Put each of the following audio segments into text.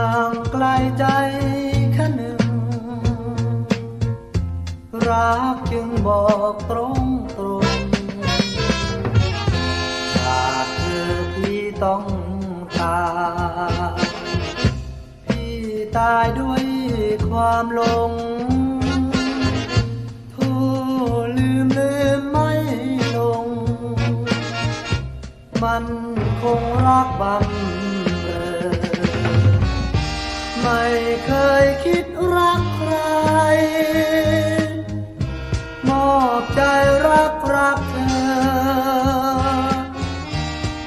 างไกลใจแค่หนึ่ง รักจึงบอกตรงตรงหากเธอพี่ต้องตายพี่ตายด้วยความลงโทลืมลืมไม่ลง มันคงรักบัน เคยคิดรักใคร มอบใจรักรักเธอ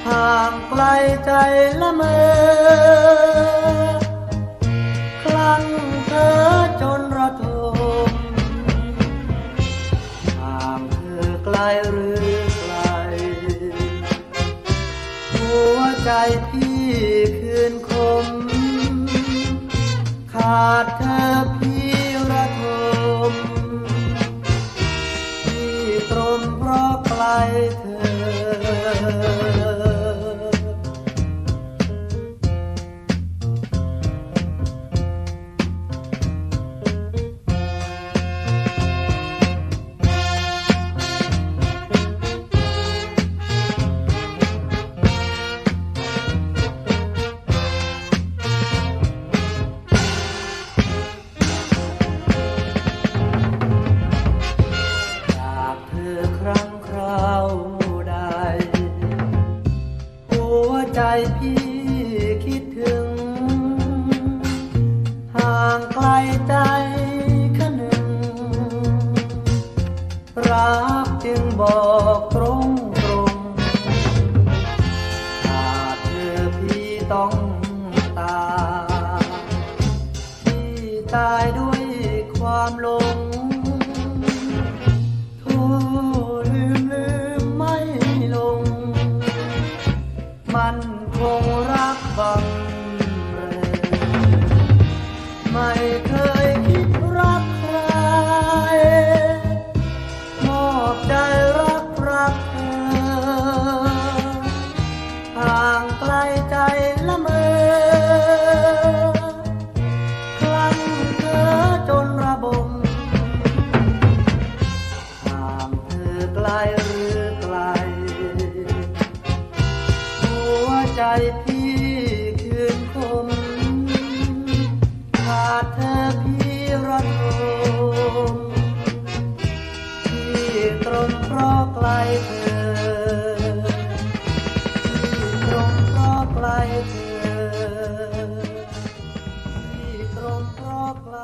ห่างไกลใจละเมอ คลั่งเธอจนระทมห่างเธอไกลหรือไกล หัวใจพี่ ขาดเธอพี่ระทมพี่ตรมเพราะไกลเธอ ใจพี่คิดถึง ห่างไกลใจขนึงรักจึงบอกตรงตรงหากเธอพี่ต้องตายพี่ตายด้วยความลง ใจละเมอคลั่งเธอจนระบมห่างเธอไกลหรือไกล หัวใจพี่ มเพราะไกล